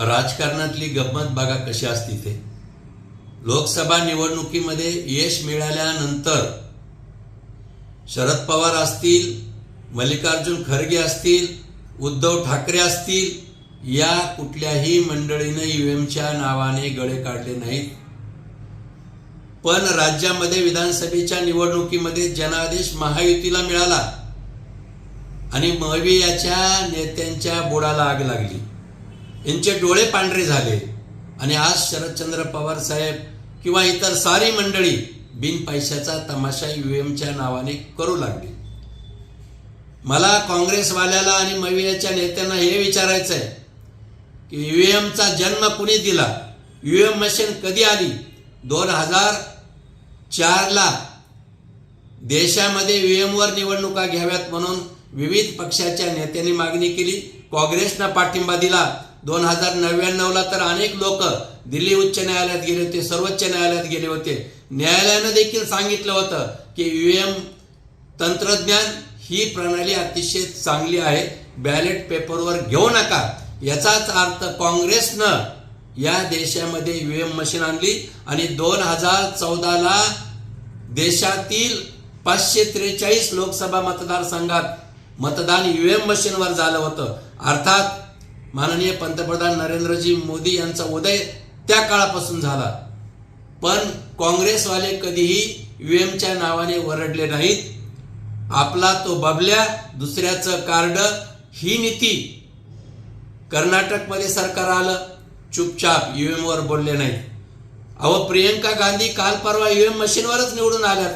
राजकारणातली गंमत बघा कशी असते ते लोकसभा निवडणुकीमध्ये यश मिळाल्यानंतर शरद पवार असतील मल्लिकार्जुन खरगे असतील उद्धव ठाकरे असतील या कुठल्याही मंडळीने ईव्हीएमच्या नावाने गळे काढले नाहीत. पण राज्यामध्ये विधानसभेच्या निवडणुकीमध्ये जनादेश महायुतीला मिळाला. आणि मवियाच्या नेत्यांच्या बुडाला आग लागली. यांचे डोळे पांढरे झाले. आणि आज शरदचंद्र पवार साहेब किंवा इतर सारी मंडळी बिन पैशाचा तमाशा यू एमच्या नावाने करू लागली. मला काँग्रेसवाल्याला आणि मवियाच्या नेत्यांना हे विचारायचं आहे की ईव्हीएमचा जन्म कुणी दिला? यू एम मशीन कधी आली? दोन हजार चारला देशामध्ये ईव्हीएमवर निवडणुका घ्याव्यात म्हणून विविध पक्षाच्या नेत्यांनी मागणी केली. काँग्रेसनं पाठिंबा दिला. दोन हजार नव्याण्णवला तर अनेक लोक दिल्ली उच्च न्यायालयात गेले होते सर्वोच्च न्यायालयात गेले होते. न्यायालयानं देखील सांगितलं होतं की यू एम तंत्रज्ञान ही प्रणाली अतिशय चांगली आहे. बॅलेट पेपरवर घेऊ नका. याचाच अर्थ काँग्रेसनं या देशामध्ये यू एम मशीन आणली आणि दोन हजार चौदाला देशातील पाचशे त्रेचाळीस लोकसभा मतदारसंघात मतदान यू एम मशीनवर झालं होतं. अर्थात माननीय पंतप्रधान नरेंद्रजी मोदी यांचा उदय त्या काळापासून झाला. पण काँग्रेसवाले कधीही ईव्हीएमच्या नावाने वरडले नाहीत. आपला तो बबल्या दुसऱ्याचं कार्ड ही नीती कर्नाटकमध्ये सरकार आलं चुपचाप ईव्हीएम बोलले नाही अहो प्रियंका गांधी काल परवा ईव्हीएम मशीनवरच निवडून आल्यात.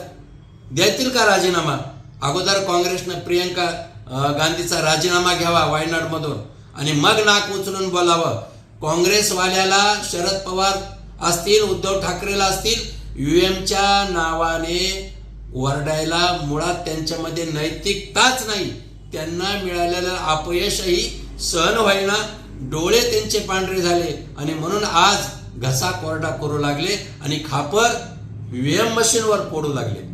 देतील का राजीनामा? अगोदर काँग्रेसनं प्रियंका गांधीचा राजीनामा घ्यावा वायनाडमधून. आणि मग नाक उचलून बोलावं. काँग्रेसवाल्याला शरद पवार असतील उद्धव ठाकरेला असतील युएमच्या नावाने वरडायला मुळात त्यांच्यामध्ये नैतिकताच नाही. त्यांना मिळालेलं अपयशही सहन व्हायला डोळे त्यांचे पांढरे झाले. आणि म्हणून आज घसा कोरडा करू लागले आणि खापर व्हीएम मशीनवर फोडू लागले.